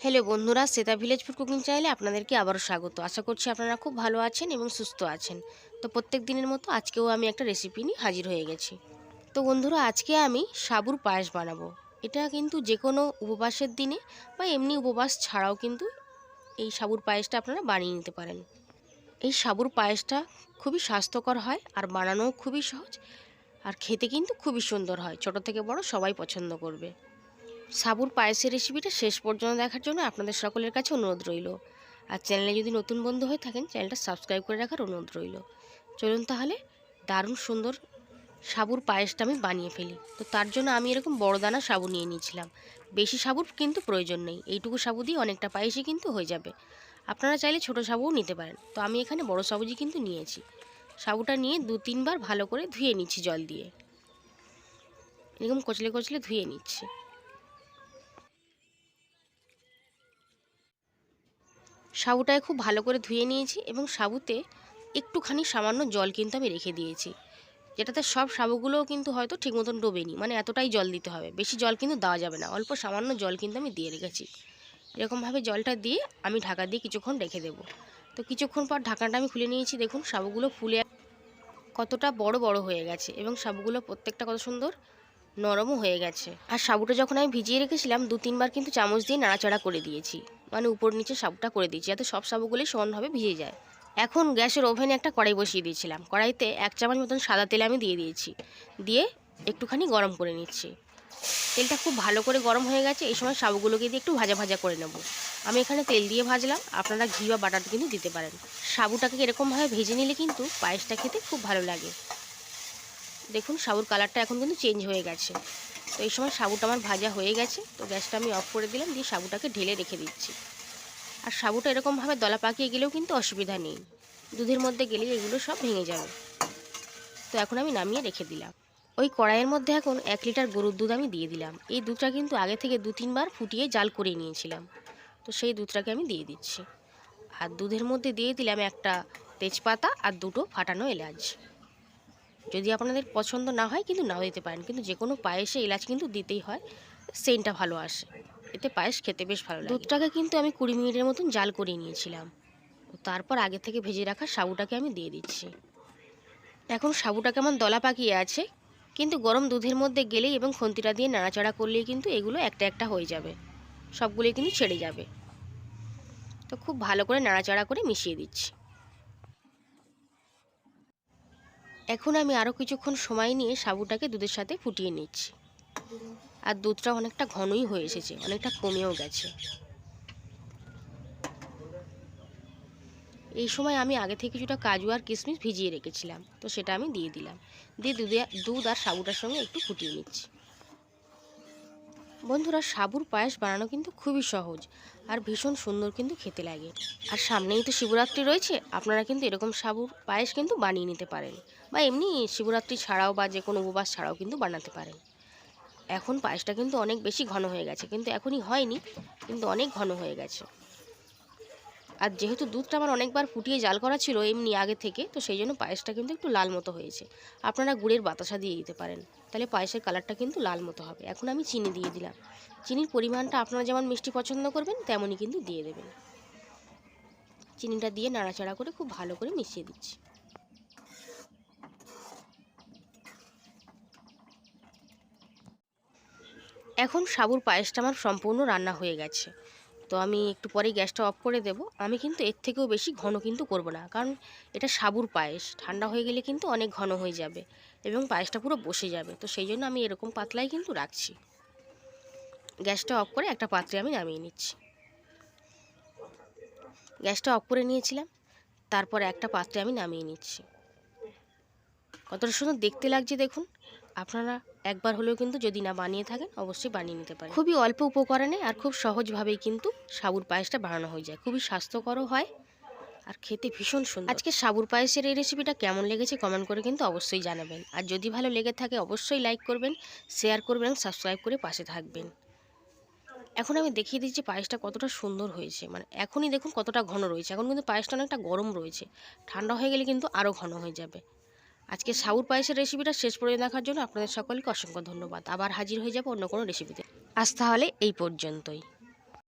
Hello বন্ধুরা সেতা village food cooking চ্যানেলে আপনাদেরকে আবারও স্বাগত। আশা করছি আপনারা খুব ভালো আছেন এবং সুস্থ আছেন। তো প্রত্যেক দিনের মতো আজকেও আমি একটা রেসিপি নিয়ে হাজির হয়ে গেছি। তো বন্ধুরা, আজকে আমি সাবুর পায়েস বানাবো। এটা কিন্তু যে কোনো উপবাসের দিনে বা এমনি উপবাস ছাড়াও কিন্তু এই সাবুর পায়েসটা আপনারা বানিয়ে নিতে পারেন। এই সাবুর পায়েসটা খুবই স্বাস্থ্যকর হয় আর বানানোও খুবই সহজ আর খেতে কিন্তু খুবই সুন্দর হয়। ছোট থেকে বড় সবাই পছন্দ করবে। সাবুর পায়েসের রেসিপিটা শেষ পর্যন্ত দেখার জন্য আপনাদের সকলের কাছে অনুরোধ রইল। আর চ্যানেলে যদি নতুন বন্ধু হয়ে থাকেন, চ্যানেলটা সাবস্ক্রাইব করে রাখার অনুরোধ রইল। চলুন তাহলে দারুণ সুন্দর সাবুর পায়েসটা আমি বানিয়ে ফেলি। তো তার জন্য আমি এরকম বড় দানা সাবু নিয়ে নিয়েছিলাম। বেশি সাবুর কিন্তু প্রয়োজন নেই। এইটুকু সাবু দিয়ে অনেকটা পায়েসই কিন্তু হয়ে যাবে। আপনারা চাইলে ছোট সাবুও নিতে পারেন। তো আমি এখানে বড় সাবুজি কিন্তু নিয়েছি। সাবুটা নিয়ে দু, তিনবার ভালো করে ধুয়ে নিচ্ছি জল দিয়ে। এরকম কচলে কচলে ধুয়ে নিচ্ছি। সাবুটায় খুব ভালো করে ধুয়ে নিয়েছি এবং সাবুতে একটুখানি সামান্য জল কিন্তু আমি রেখে দিয়েছি। যেটাতে সব সাবুগুলোও কিন্তু হয়তো ঠিক মতন ডোবেনি মানে এতটাই জল দিতে হবে। বেশি জল কিন্তু দেওয়া যাবে না, অল্প সামান্য জল কিন্তু আমি দিয়ে রেখেছি। এরকমভাবে জলটা দিয়ে আমি ঢাকা দিয়ে কিছুক্ষণ রেখে দেবো। তো কিছুক্ষণ পর ঢাকনাটা আমি খুলে নিয়েছি, দেখুন সাবুগুলো ফুলে কতটা বড় বড় হয়ে গেছে এবং সাবুগুলো প্রত্যেকটা কত সুন্দর নরমও হয়ে গেছে। আর সাবুটা যখন আমি ভিজিয়ে রেখেছিলাম, দু তিনবার কিন্তু চামচ দিয়ে নাড়াচাড়া করে দিয়েছি। মানে উপর নিচে সাবুটা করে দিয়েছি, যাতে সব সাবুগুলি সমানভাবে ভিজে যায়। এখন গ্যাসের ওভেনে একটা কড়াই বসিয়ে দিয়েছিলাম। কড়াইতে এক চামচ মতন সাদা তেল আমি দিয়ে দিয়েছি। দিয়ে একটুখানি গরম করে নিচ্ছি। তেলটা খুব ভালো করে গরম হয়ে গেছে, এই সময় সাবুগুলোকে দিয়ে একটু ভাজা ভাজা করে নেব। আমি এখানে তেল দিয়ে ভাজলাম, আপনারা ঘি বা বাটার কিন্তু দিতে পারেন। সাবুটাকে এরকমভাবে ভেজে নিলে কিন্তু পায়েসটা খেতে খুব ভালো লাগে। দেখুন, সাবুর কালারটা এখন কিন্তু চেঞ্জ হয়ে গেছে। তো এই সময় সাবুটা আমার ভাজা হয়ে গেছে, তো গ্যাসটা আমি অফ করে দিলাম, দিয়ে সাবুটাকে ঢেলে রেখে দিচ্ছি। আর সাবুটা এরকমভাবে দলা পাকিয়ে গেলেও কিন্তু অসুবিধা নেই। দুধের মধ্যে গেলেই এগুলো সব ভেঙে যাবে। তো এখন আমি নামিয়ে রেখে দিলাম। ওই কড়াইয়ের মধ্যে এখন এক লিটার গরুর দুধ আমি দিয়ে দিলাম। এই দুধটা কিন্তু আগে থেকে দু তিনবার ফুটিয়ে জাল করে নিয়েছিলাম। তো সেই দুধটাকে আমি দিয়ে দিচ্ছি। আর দুধের মধ্যে দিয়ে দিলাম একটা তেজপাতা আর দুটো ফাটানো এলাচ। যদি আপনাদের পছন্দ না হয় কিন্তু নাও দিতে পারেন। কিন্তু যে কোনো পায়েসে এলাচ কিন্তু দিতেই হয়, সেন্টটা ভালো আসে। এতে পায়েস খেতে বেশ ভালো লাগে। দুধটাকে কিন্তু আমি কুড়ি মিনিটের মতন জাল করে নিয়েছিলাম। তারপর আগে থেকে ভেজে রাখা সাবুটাকে আমি দিয়ে দিচ্ছি। এখন সাবুটাকে আমার দলা পাকিয়ে আছে, কিন্তু গরম দুধের মধ্যে গেলেই এবং খন্তিটা দিয়ে নাড়াচাড়া করলেই কিন্তু এগুলো একটা একটা হয়ে যাবে। সবগুলোই কিন্তু ছেড়ে যাবে। তো খুব ভালো করে নাড়াচাড়া করে মিশিয়ে দিচ্ছি। এখন আমি আরও কিছুক্ষণ সময় নিয়ে সাবুটাকে দুধের সাথে ফুটিয়ে নিচ্ছি। আর দুধটা অনেকটা ঘনই হয়ে এসেছে, অনেকটা কমেও গেছে। এই সময় আমি আগে থেকে কিছুটা কাজু আর কিশমিশ ভিজিয়ে রেখেছিলাম, তো সেটা আমি দিয়ে দিলাম। দিয়ে দুধে দুধ আর সাবুটার সঙ্গে একটু ফুটিয়ে নিচ্ছি। বন্ধুরা, সাবুর পায়েস বানানো কিন্তু খুবই সহজ আর ভীষণ সুন্দর কিন্তু খেতে লাগে। আর সামনেই তো শিবরাত্রি রয়েছে, আপনারা কিন্তু এরকম সাবুর পায়েস কিন্তু বানিয়ে নিতে পারেন বা এমনি শিবরাত্রি ছাড়াও বা যে কোনো উপবাস ছাড়াও কিন্তু বানাতে পারেন। এখন পায়েসটা কিন্তু অনেক বেশি ঘন হয়ে গেছে, কিন্তু এখনই হয়নি, কিন্তু অনেক ঘন হয়ে গেছে। আর যেহেতু দুধটা আমার অনেকবার ফুটিয়ে জাল করা ছিল এমনি আগে থেকে, তো সেই জন্য পায়েসটা কিন্তু একটু লাল মতো হয়েছে। আপনারা গুড়ের বাতাসা দিয়ে দিতে পারেন। তাহলে পায়েসের কালারটা কিন্তু লাল মতো হবে। এখন আমি চিনি দিয়ে দিলাম। চিনির পরিমাণটা আপনারা যেমন মিষ্টি পছন্দ করবেন, তেমনই কিন্তু দিয়ে দেবেন। চিনিটা দিয়ে নাড়াচাড়া করে খুব ভালো করে মিশিয়ে দিচ্ছি। এখন সাবুর পায়েসটা আমার সম্পূর্ণ রান্না হয়ে গেছে। তো আমি একটু পরেই গ্যাসটা অফ করে দেব। আমি কিন্তু এর থেকেও বেশি ঘন কিন্তু করব না। কারণ এটা সাবুর পায়েস। ঠান্ডা হয়ে গেলে কিন্তু অনেক ঘন হয়ে যাবে এবং পায়েসটা পুরো বসে যাবে। তো সেই জন্য আমি এরকম পাতলাই কিন্তু রাখছি। গ্যাসটা অফ করে একটা পাত্রে আমি নামিয়ে নিচ্ছি। গ্যাসটা অফ করে নিয়েছিলাম। তারপর একটা পাত্রে আমি নামিয়ে নিচ্ছি। কতটা সুন্দর দেখতে লাগছে দেখুন। আপনারা একবার হলেও কিন্তু যদি না বানিয়ে থাকেন অবশ্যই বানিয়ে নিতে পারেন। খুবই অল্প উপকরণে আর খুব সহজভাবেই কিন্তু সাবুর পায়েসটা বানানো হয়ে যায়। খুবই স্বাস্থ্যকরও হয় আর খেতে ভীষণ সুন্দর। আজকে সাবুর পায়েসের এই রেসিপিটা কেমন লেগেছে কমেন্ট করে কিন্তু অবশ্যই জানাবেন। আর যদি ভালো লেগে থাকে অবশ্যই লাইক করবেন শেয়ার করবেন সাবস্ক্রাইব করে পাশে থাকবেন। এখন আমি দেখিয়ে দিচ্ছি পায়েসটা কতটা সুন্দর হয়েছে। মানে এখনই দেখুন কতটা ঘন রয়েছে। এখন কিন্তু পায়েসটা অনেকটা গরম রয়েছে। ঠান্ডা হয়ে গেলে কিন্তু আরও ঘন হয়ে যাবে। আজকে সাউর পায়েসের রেসিপিটা শেষ পর্যন্ত দেখার জন্য আপনাদের সকলকে অসংখ্য ধন্যবাদ। আবার হাজির হয়ে যাব অন্য কোনো রেসিপিতে আজ তাহলে এই পর্যন্তই।